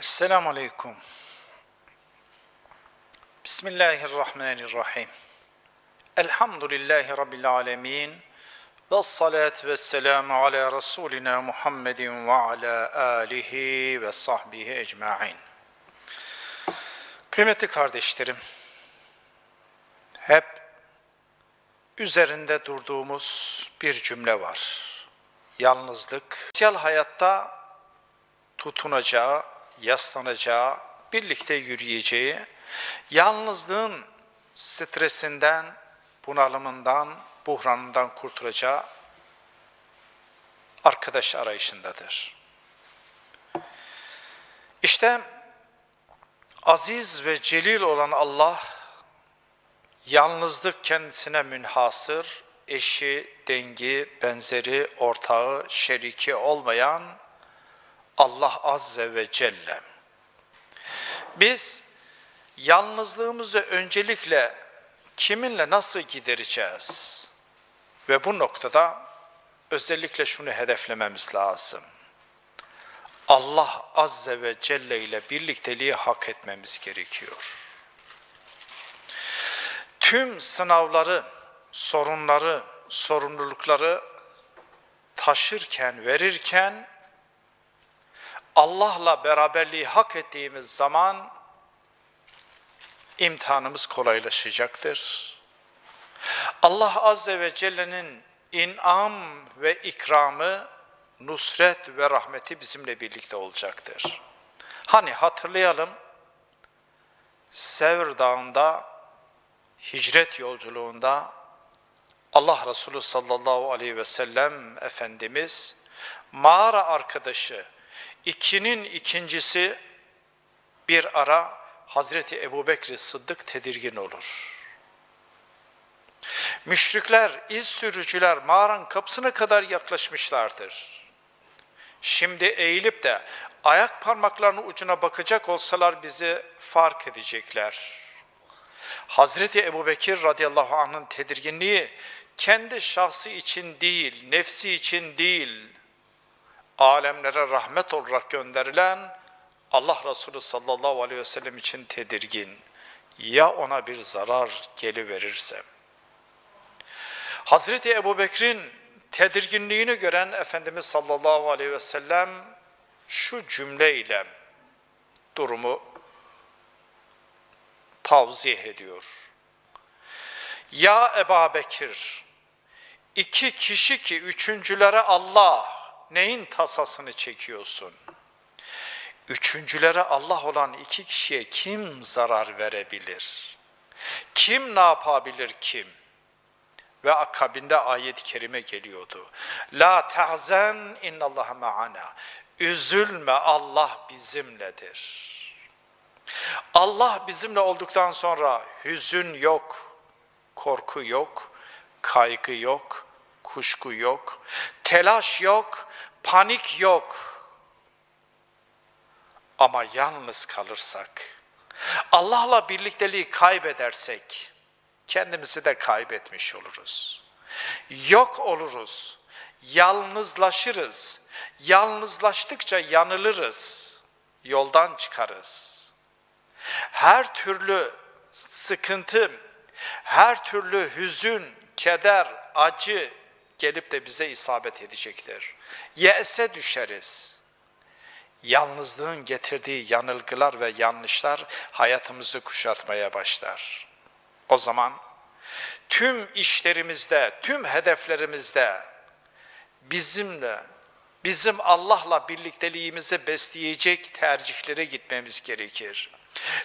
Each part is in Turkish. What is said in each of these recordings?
Esselamu Aleyküm. Bismillahirrahmanirrahim. Elhamdülillahi Rabbil Alemin. Ve salatu ve selamu ala Resulina Muhammedin ve ala alihi ve sahbihi ecma'in. Kıymetli kardeşlerim, hep üzerinde durduğumuz bir cümle var. Yalnızlık. Sosyal hayatta tutunacağı, yaslanacağı, birlikte yürüyeceği, yalnızlığın stresinden, bunalımından, buhranından kurtulacağı arkadaş arayışındadır. İşte aziz ve celil olan Allah, yalnızlık kendisine münhasır, eşi, dengi, benzeri, ortağı, şeriki olmayan Allah Azze ve Celle. Biz yalnızlığımızı öncelikle kiminle nasıl gidereceğiz? Ve bu noktada özellikle şunu hedeflememiz lazım. Allah Azze ve Celle ile birlikteliği hak etmemiz gerekiyor. Tüm sınavları, sorunları, sorumlulukları taşırken, verirken Allah'la beraberliği hak ettiğimiz zaman imtihanımız kolaylaşacaktır. Allah Azze ve Celle'nin inam ve ikramı, nusret ve rahmeti bizimle birlikte olacaktır. Hani hatırlayalım, Sevr Dağı'nda, hicret yolculuğunda Allah Resulü sallallahu aleyhi ve sellem Efendimiz mağara arkadaşı, ikinin ikincisi bir ara Hazreti Ebu Bekir Sıddık tedirgin olur. Müşrikler, iz sürücüler mağaranın kapısına kadar yaklaşmışlardır. Şimdi eğilip de ayak parmaklarının ucuna bakacak olsalar bizi fark edecekler. Hazreti Ebu Bekir radıyallahu anh'ın tedirginliği kendi şahsı için değil, nefsi için değil, alemlere rahmet olarak gönderilen Allah Resulü sallallahu aleyhi ve sellem için tedirgin. Ya ona bir zarar geliverirse? Hazreti Ebu Bekir'in tedirginliğini gören Efendimiz sallallahu aleyhi ve sellem şu cümleyle durumu tavzih ediyor. Ya Ebu Bekir, iki kişi ki üçüncülere Allah, neyin tasasını çekiyorsun? Üçüncülere Allah olan iki kişiye kim zarar verebilir? Kim ne yapabilir kim? Ve akabinde ayet-i kerime geliyordu. La tahzen innallaha ma'ana. Üzülme Allah bizimledir. Allah bizimle olduktan sonra hüzün yok, korku yok, kaygı yok, kuşku yok, telaş yok, panik yok. Ama yalnız kalırsak, Allah'la birlikteliği kaybedersek, kendimizi de kaybetmiş oluruz. Yok oluruz, yalnızlaşırız. Yalnızlaştıkça yanılırız, yoldan çıkarız. Her türlü sıkıntı, her türlü hüzün, keder, acı gelip de bize isabet edecektir. Yese düşeriz. Yalnızlığın getirdiği yanılgılar ve yanlışlar hayatımızı kuşatmaya başlar. O zaman tüm işlerimizde, tüm hedeflerimizde bizimle, bizim Allah'la birlikteliğimizi besleyecek tercihlere gitmemiz gerekir.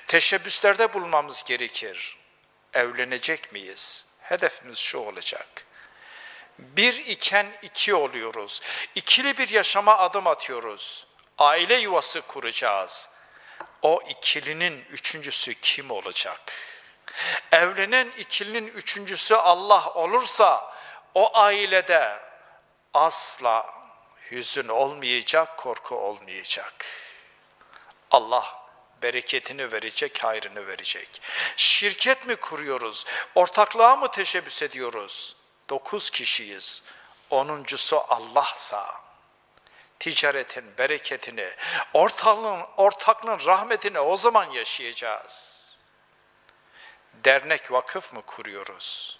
Teşebbüslerde bulunmamız gerekir. Evlenecek miyiz? Hedefimiz şu olacak. Bir iken iki oluyoruz. İkili bir yaşama adım atıyoruz. Aile yuvası kuracağız. O ikilinin üçüncüsü kim olacak? Evlenen ikilinin üçüncüsü Allah olursa o ailede asla hüzün olmayacak, korku olmayacak. Allah bereketini verecek, hayrını verecek. Şirket mi kuruyoruz? Ortaklığa mı teşebbüs ediyoruz? Dokuz kişiyiz. Onuncusu Allah'sa ticaretin bereketini, ortaklığın, ortaklığın rahmetini o zaman yaşayacağız. Dernek vakıf mı kuruyoruz?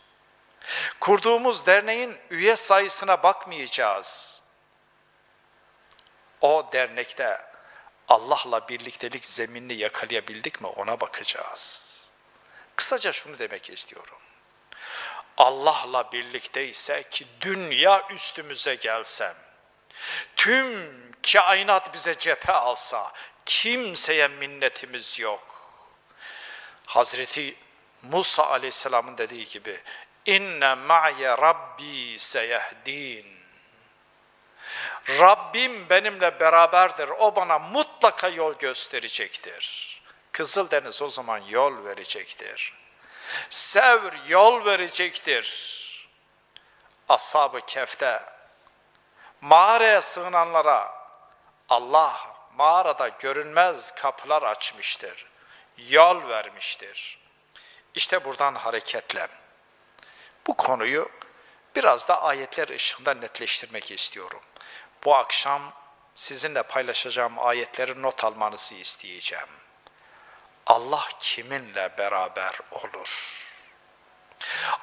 Kurduğumuz derneğin üye sayısına bakmayacağız. O dernekte Allah'la birliktelik zeminini yakalayabildik mi ona bakacağız. Kısaca şunu demek istiyorum. Allah'la birlikteyse ki dünya üstümüze gelsem, tüm kainat bize cephe alsa, kimseye minnetimiz yok. Hazreti Musa aleyhisselamın dediği gibi, inne ma'ye rabbi seyehdin. Rabbim benimle beraberdir. O bana mutlaka yol gösterecektir. Kızıldeniz o zaman yol verecektir. Sevr yol verecektir. Ashab-ı Kef'te mağaraya sığınanlara Allah mağarada görünmez kapılar açmıştır. Yol vermiştir. İşte buradan hareketle bu konuyu biraz da ayetler ışığında netleştirmek istiyorum. Bu akşam sizinle paylaşacağım ayetleri not almanızı isteyeceğim. Allah kiminle beraber olur?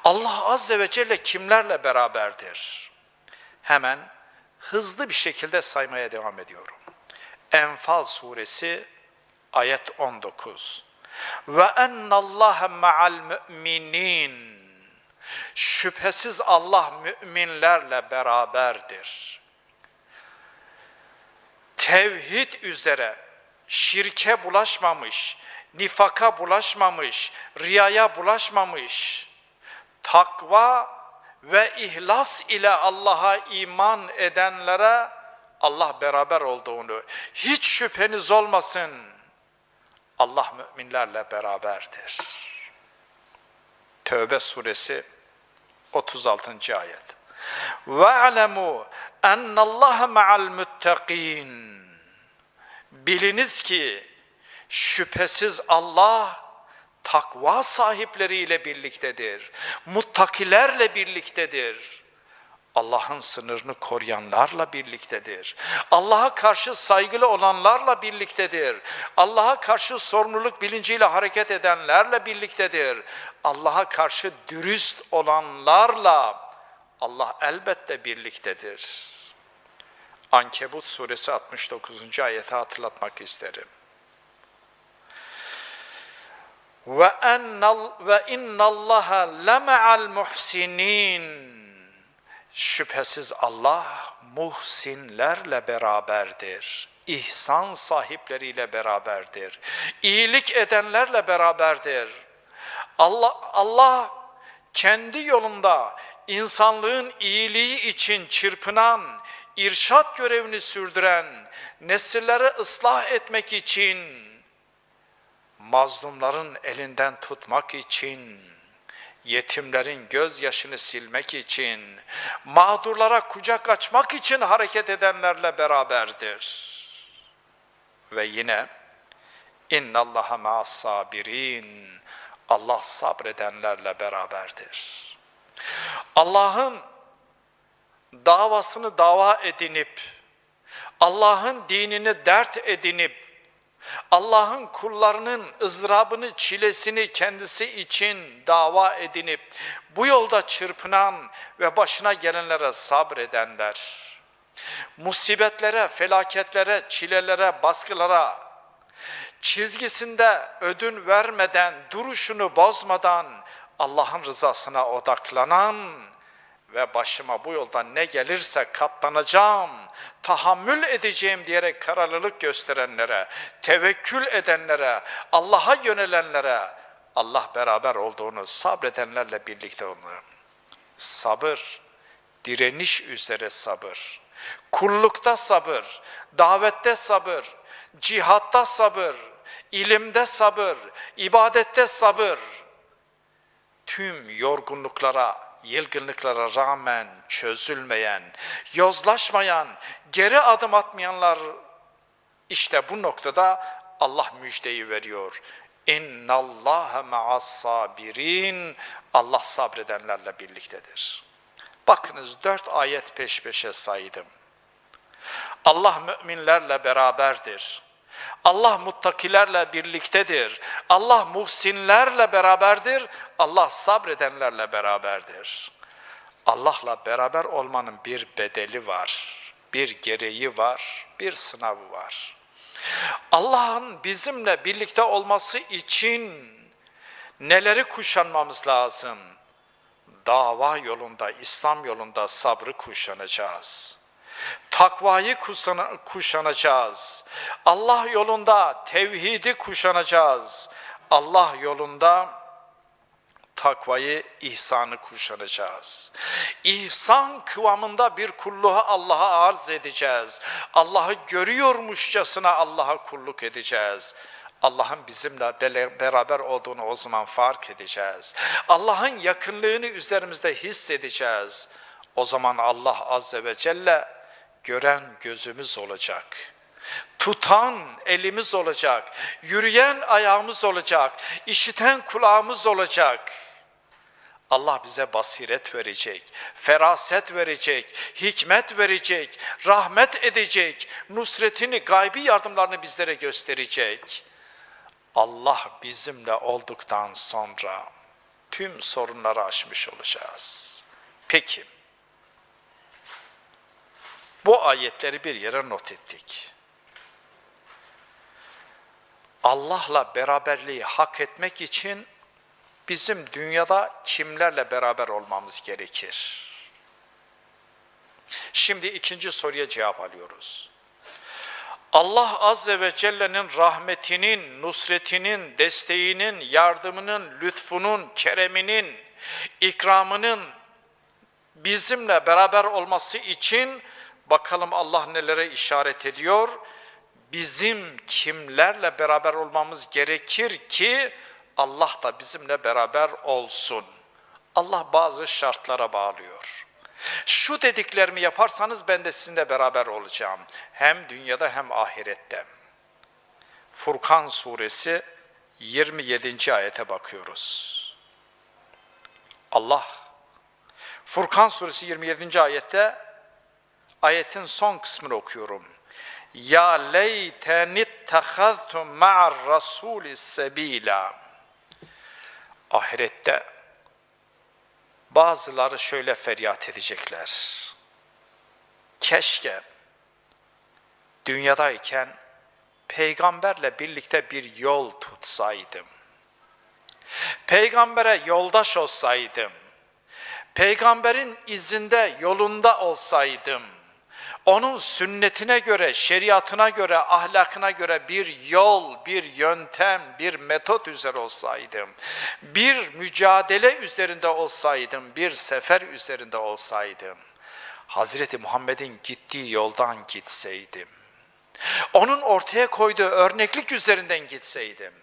Allah Azze ve Celle kimlerle beraberdir? Hemen hızlı bir şekilde saymaya devam ediyorum. Enfal suresi ayet 19. Ve ennallâhe ma'al mü'minin. Şüphesiz Allah müminlerle beraberdir. Tevhid üzere şirke bulaşmamış, nifaka bulaşmamış, riyaya bulaşmamış, takva ve ihlas ile Allah'a iman edenlere Allah beraber olduğunu hiç şüpheniz olmasın. Allah müminlerle beraberdir. Tövbe suresi 36. ayet. Ve alemu ennallaha ma'al muttaqin. Biliniz ki şüphesiz Allah takva sahipleriyle birliktedir. Muttakilerle birliktedir. Allah'ın sınırını koruyanlarla birliktedir. Allah'a karşı saygılı olanlarla birliktedir. Allah'a karşı sorumluluk bilinciyle hareket edenlerle birliktedir. Allah'a karşı dürüst olanlarla Allah elbette birliktedir. Ankebut suresi 69. ayeti hatırlatmak isterim. Ve ennal ve innallaha lema'al muhsinin. Şüphesiz Allah muhsinlerle beraberdir. İhsan sahipleriyle beraberdir. İyilik edenlerle beraberdir. Allah Allah kendi yolunda insanlığın iyiliği için çırpınan, irşat görevini sürdüren, nesillere ıslah etmek için, mazlumların elinden tutmak için, yetimlerin gözyaşını silmek için, mağdurlara kucak açmak için hareket edenlerle beraberdir. Ve yine İnna Allaha ma'as sabirin. Allah sabredenlerle beraberdir. Allah'ın davasını dava edinip Allah'ın dinini dert edinip Allah'ın kullarının ızdırabını, çilesini kendisi için dava edinip bu yolda çırpınan ve başına gelenlere sabredenler, musibetlere, felaketlere, çilelere, baskılara, çizgisinde ödün vermeden, duruşunu bozmadan Allah'ın rızasına odaklanan ve başıma bu yoldan ne gelirse katlanacağım, tahammül edeceğim diyerek kararlılık gösterenlere, tevekkül edenlere, Allah'a yönelenlere, Allah beraber olduğunu sabredenlerle birlikte olmalı. Sabır, direniş üzere sabır, kullukta sabır, davette sabır, cihatta sabır, ilimde sabır, ibadette sabır, tüm yorgunluklara, yılgınlıklara rağmen çözülmeyen, yozlaşmayan, geri adım atmayanlar işte bu noktada Allah müjdeyi veriyor. İnna Allah ma'as sabirin. Allah sabredenlerle birliktedir. Bakınız dört ayet peş peşe saydım. Allah müminlerle beraberdir. Allah muttakilerle birliktedir. Allah muhsinlerle beraberdir. Allah sabredenlerle beraberdir. Allah'la beraber olmanın bir bedeli var, bir gereği var, bir sınavı var. Allah'ın bizimle birlikte olması için neleri kuşanmamız lazım? Dava yolunda, İslam yolunda sabrı kuşanacağız. Takvayı kuşana- kuşanacağız. Allah yolunda tevhidi kuşanacağız. Allah yolunda takvayı, ihsanı kuşanacağız. İhsan kıvamında bir kulluğu Allah'a arz edeceğiz. Allah'ı görüyormuşçasına Allah'a kulluk edeceğiz. Allah'ın bizimle beraber olduğunu o zaman fark edeceğiz. Allah'ın yakınlığını üzerimizde hissedeceğiz. O zaman Allah Azze ve Celle gören gözümüz olacak tutan elimiz olacak, yürüyen ayağımız olacak, işiten kulağımız olacak. Allah bize basiret verecek, feraset verecek, hikmet verecek, rahmet edecek, nusretini, gaybi yardımlarını bizlere gösterecek. Allah bizimle olduktan sonra tüm sorunları aşmış olacağız. Peki, bu ayetleri bir yere not ettik. Allah'la beraberliği hak etmek için bizim dünyada kimlerle beraber olmamız gerekir? Şimdi ikinci soruya cevap alıyoruz. Allah Azze ve Celle'nin rahmetinin, nusretinin, desteğinin, yardımının, lütfunun, kereminin, ikramının bizimle beraber olması için bakalım Allah nelere işaret ediyor? bizim kimlerle beraber olmamız gerekir ki Allah da bizimle beraber olsun. Allah bazı şartlara bağlıyor. Şu dediklerimi yaparsanız ben de sizinle beraber olacağım. Hem dünyada hem ahirette. Furkan suresi 27. ayete bakıyoruz. Allah Furkan suresi 27. ayette ayetin son kısmını okuyorum. Ya leyteni tehaztum ma'ar rasuli sebila. Ahirette bazıları şöyle feryat edecekler. Keşke dünyadayken peygamberle birlikte bir yol tutsaydım. Peygambere yoldaş olsaydım. Peygamberin izinde, yolunda olsaydım onun sünnetine göre, şeriatına göre, ahlakına göre bir yol, bir yöntem, bir metot üzere olsaydım, bir mücadele üzerinde olsaydım, bir sefer üzerinde olsaydım, Hazreti Muhammed'in gittiği yoldan gitseydim, onun ortaya koyduğu örneklik üzerinden gitseydim,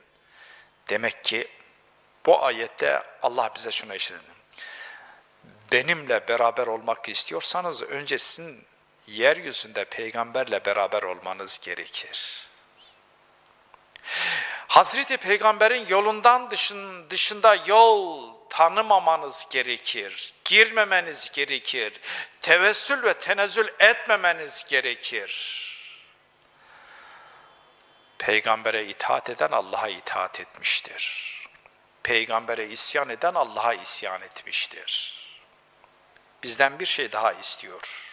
demek ki bu ayette Allah bize şunu işletti. Benimle beraber olmak istiyorsanız önce sizin yeryüzünde peygamberle beraber olmanız gerekir. Hazreti Peygamber'in yolundan dışın, dışında yol tanımamanız gerekir. Girmemeniz gerekir. Tevessül ve tenezzül etmemeniz gerekir. Peygambere itaat eden Allah'a itaat etmiştir. Peygambere isyan eden Allah'a isyan etmiştir. Bizden bir şey daha istiyor.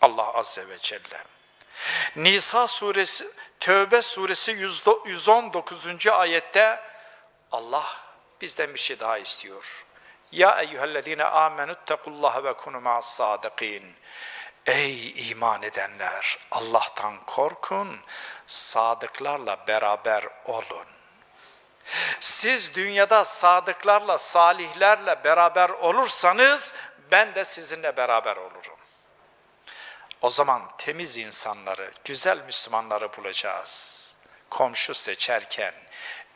Allah Azze ve Celle. Nisa suresi, Tövbe suresi 119. ayette Allah bizden bir şey daha istiyor. Ya eyyühellezine amenüttekullaha ve kunu ma'as sadikin. Ey iman edenler Allah'tan korkun, sadıklarla beraber olun. Siz dünyada sadıklarla, salihlerle beraber olursanız ben de sizinle beraber olurum. O zaman temiz insanları, güzel Müslümanları bulacağız. Komşu seçerken,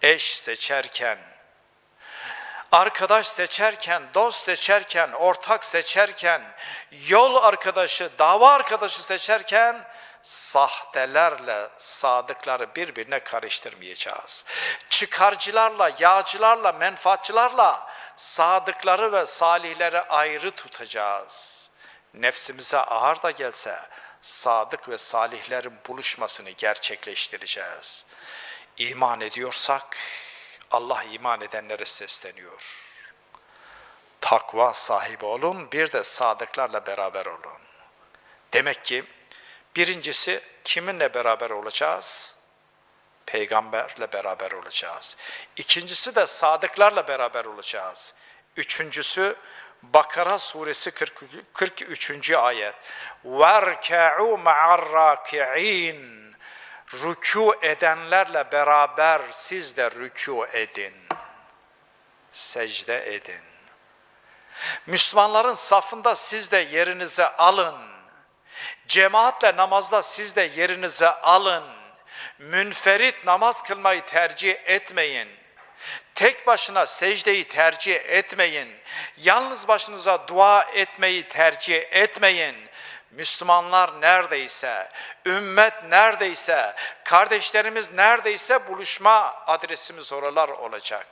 eş seçerken, arkadaş seçerken, dost seçerken, ortak seçerken, yol arkadaşı, dava arkadaşı seçerken sahtelerle sadıkları birbirine karıştırmayacağız. Çıkarcılarla, yağcılarla, menfaatçılarla sadıkları ve salihleri ayrı tutacağız. Nefsimize ağır da gelse sadık ve salihlerin buluşmasını gerçekleştireceğiz. İman ediyorsak Allah iman edenlere sesleniyor. Takva sahibi olun, bir de sadıklarla beraber olun. Demek ki birincisi kiminle beraber olacağız? Peygamberle beraber olacağız. İkincisi de sadıklarla beraber olacağız. Üçüncüsü Bakara suresi 43. ayet. Verkeu ma'ar rakiin. Rükû edenlerle beraber siz de rükû edin. Secde edin. Müslümanların safında siz de yerinize alın. Cemaatle namazda siz de yerinize alın. Münferit namaz kılmayı tercih etmeyin. Tek başına secdeyi tercih etmeyin. Yalnız başınıza dua etmeyi tercih etmeyin. Müslümanlar neredeyse, ümmet neredeyse, kardeşlerimiz neredeyse buluşma adresimiz oralar olacak.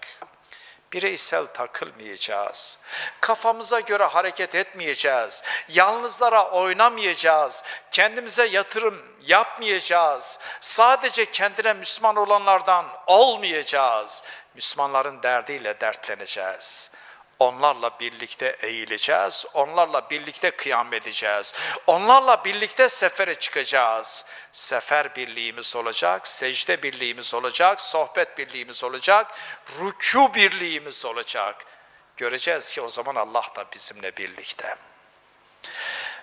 Bireysel takılmayacağız. Kafamıza göre hareket etmeyeceğiz. Yalnızlara oynamayacağız. Kendimize yatırım yapmayacağız. Sadece kendine Müslüman olanlardan olmayacağız. Müslümanların derdiyle dertleneceğiz. Onlarla birlikte eğileceğiz, onlarla birlikte kıyam edeceğiz, onlarla birlikte sefere çıkacağız. Sefer birliğimiz olacak, secde birliğimiz olacak, sohbet birliğimiz olacak, rükû birliğimiz olacak. Göreceğiz ki o zaman Allah da bizimle birlikte.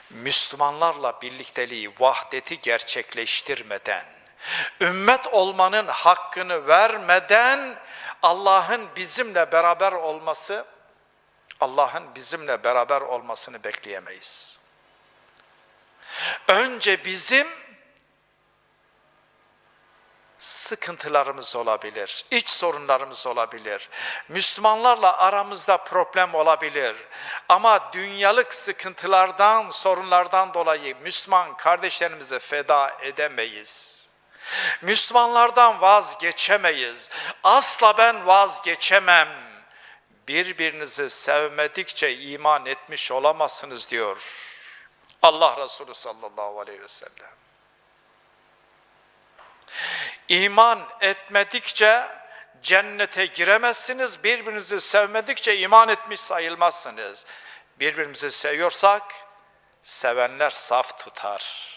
Müslümanlarla birlikteliği, vahdeti gerçekleştirmeden, ümmet olmanın hakkını vermeden Allah'ın bizimle beraber olması Allah'ın bizimle beraber olmasını bekleyemeyiz. Önce bizim sıkıntılarımız olabilir, iç sorunlarımız olabilir, Müslümanlarla aramızda problem olabilir. Ama dünyalık sıkıntılardan, sorunlardan dolayı Müslüman kardeşlerimize feda edemeyiz. Müslümanlardan vazgeçemeyiz. Asla ben vazgeçemem birbirinizi sevmedikçe iman etmiş olamazsınız diyor Allah Resulü sallallahu aleyhi ve sellem. İman etmedikçe cennete giremezsiniz, birbirinizi sevmedikçe iman etmiş sayılmazsınız. Birbirimizi seviyorsak sevenler saf tutar.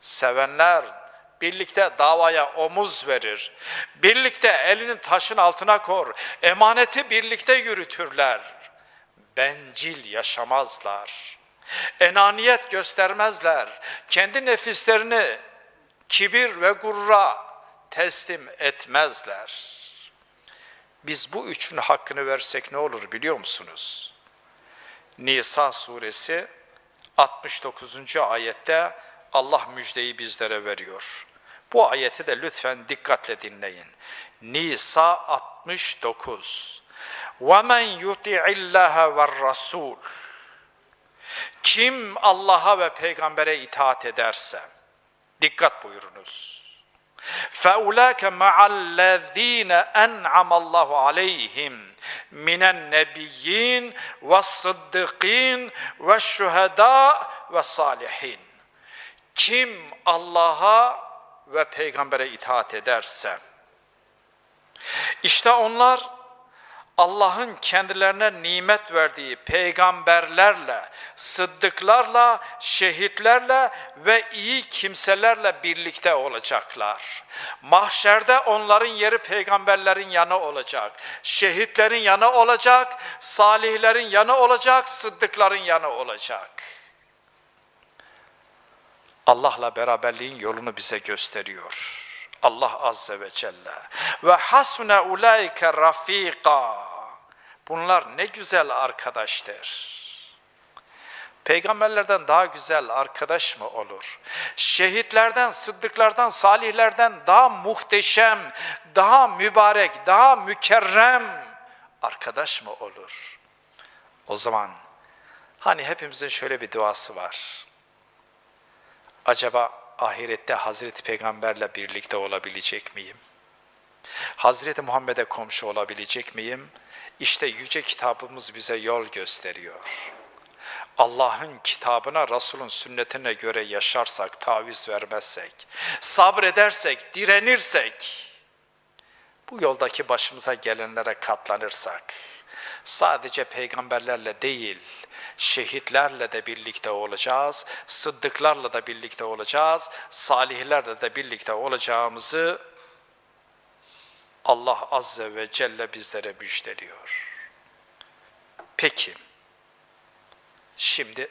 Sevenler birlikte davaya omuz verir. Birlikte elinin taşın altına kor. Emaneti birlikte yürütürler. Bencil yaşamazlar. Enaniyet göstermezler. Kendi nefislerini kibir ve gurura teslim etmezler. Biz bu üçün hakkını versek ne olur biliyor musunuz? Nisa suresi 69. ayette Allah müjdeyi bizlere veriyor. Bu ayeti de lütfen dikkatle dinleyin. Nisa 69. وَمَنْ يُطِعِ اللّٰهَ وَالرَّسُولِ Kim Allah'a ve peygambere itaat ederse, dikkat buyurunuz. فَاُولَٰكَ مَعَ الَّذ۪ينَ اَنْعَمَ اللّٰهُ عَلَيْهِمْ مِنَ النَّبِيِّينَ وَالصِّدِّقِينَ وَالشُّهَدَاءِ وَالصَّالِحِينَ Kim Allah'a ve peygambere itaat ederse, işte onlar Allah'ın kendilerine nimet verdiği peygamberlerle, sıddıklarla, şehitlerle ve iyi kimselerle birlikte olacaklar. Mahşerde onların yeri peygamberlerin yanı olacak, şehitlerin yanı olacak, salihlerin yanı olacak, sıddıkların yanı olacak. Allah'la beraberliğin yolunu bize gösteriyor. Allah Azze ve Celle. Ve hasune ulaike rafika. Bunlar ne güzel arkadaştır. Peygamberlerden daha güzel arkadaş mı olur? Şehitlerden, sıddıklardan, salihlerden daha muhteşem, daha mübarek, daha mükerrem arkadaş mı olur? O zaman hani hepimizin şöyle bir duası var. Acaba ahirette Hazreti Peygamberle birlikte olabilecek miyim? Hazreti Muhammed'e komşu olabilecek miyim? İşte yüce kitabımız bize yol gösteriyor. Allah'ın kitabına, Resul'ün sünnetine göre yaşarsak, taviz vermezsek, sabredersek, direnirsek, bu yoldaki başımıza gelenlere katlanırsak, sadece peygamberlerle değil, şehitlerle de birlikte olacağız, sıddıklarla da birlikte olacağız, salihlerle de birlikte olacağımızı Allah Azze ve Celle bizlere müjdeliyor. Peki, şimdi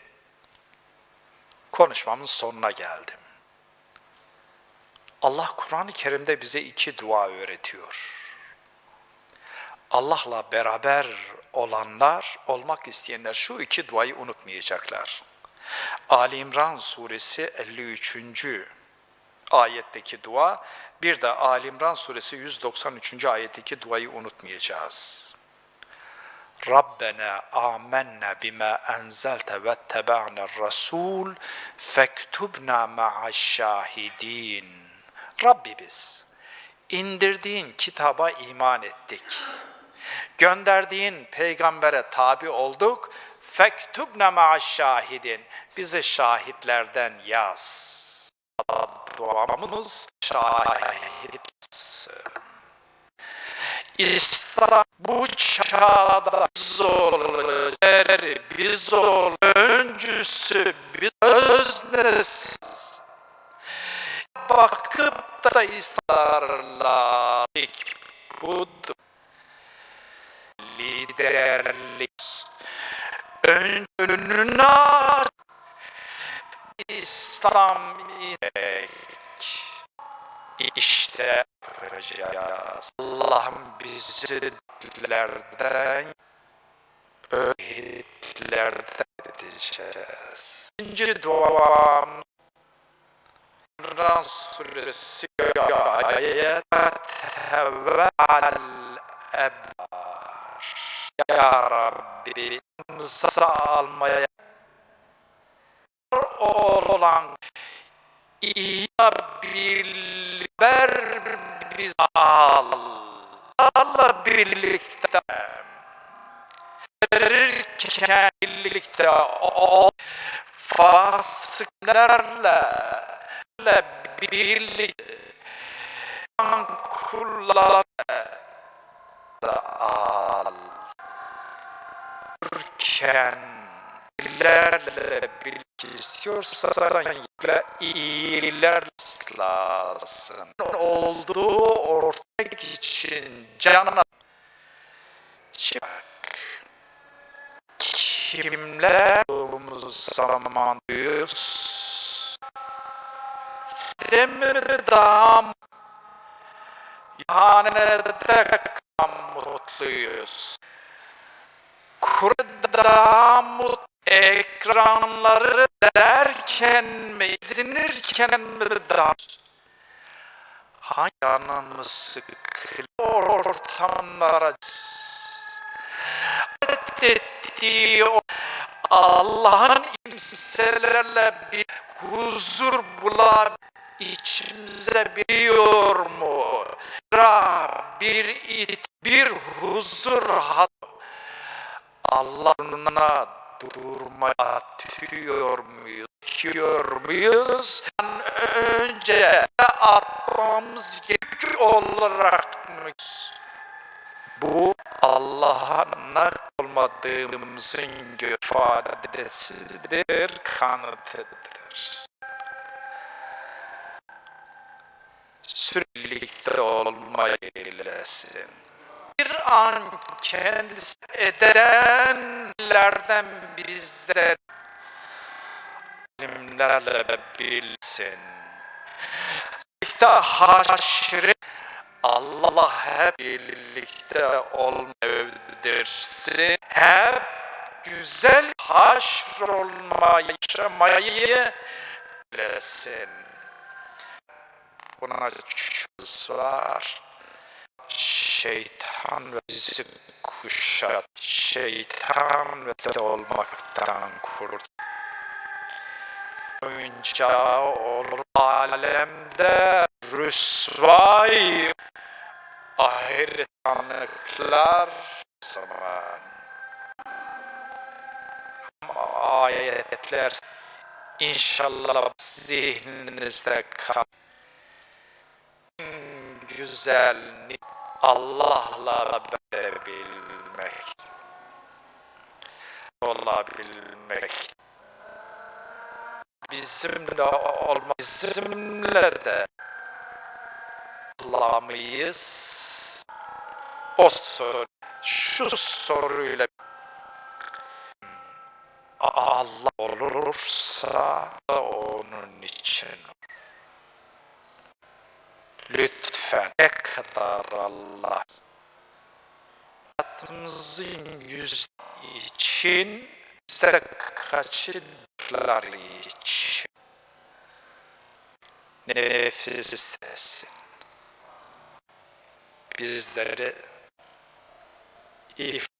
konuşmamın sonuna geldim. Allah Kur'an-ı Kerim'de bize iki dua öğretiyor. Allah'la beraber olanlar, olmak isteyenler şu iki duayı unutmayacaklar. Ali İmran suresi 53. ayetteki dua, bir de Ali İmran suresi 193. ayetteki duayı unutmayacağız. Rabbena amennâ bima enzelte ve teba'na rasul fektubna ma'aş şahidin. Rabbimiz indirdiğin kitaba iman ettik. Gönderdiğin peygambere tabi olduk. Fektubna ma'aş şahidin. Bizi şahitlerden yaz. Duamız şahit. İslam bu çağda biz olacak, biz ol, öncüsü, biz öznesiz. Bakıp da İsrarla budur. Liderlik. Aç. İslam ilek. İşte yapacağız. Allah'ım bizlerden öğütlerden edeceğiz. İkinci duam İmran suresi ayet ve al ebbar. Ya Rabbi imza almaya olan iyi bir biz al. Allah birlikte. Verirken birlikte ol. Fasıklarla birlikte. Kullar al. Ürken ilerle birlikte istiyorsan yükle iyiler lazım. Olduğu ortak için canına çık. Kimler olduğumuz zaman duyuyoruz. Demir dam Hanede mutluyuz. Mut ekranları derken mi, izinirken mi dar? Hangi canımız sıkılıyor ortamlara ettiği Allah'ın imselerle bir huzur bula içimize biliyor mu? Bir it, bir huzur hat Allah'ına durmaya tüyor muyuz? Tüyor muyuz? Önce atmamız gerek olarak mı? Bu Allah'a nak olmadığımızın ifadesidir, kanıtıdır. Süreklilikte olmayı eylesin. Bir an kendisi edenlerden bizler ilimlerle bilsin. İşte haşri Allah hep birlikte olmayı Hep güzel haşrolmayı, yaşamayı bilesin. Buna çözümüz var. Şeytan ve bizi kuşat. Şeytan ve olmaktan kurt. Oyuncağı olur alemde rüsvay ahiret tanıklar zaman ayetler inşallah zihninizde kal. Güzel Allah'la berabilmek olabilmek bizimle olma bizimle de Allah'ımıyız. O soru şu soruyla Allah olursa onun için lütfen ne kadar Allah hayatımızın yüz için yüzde kaçılar için. Nefis istesin bizleri if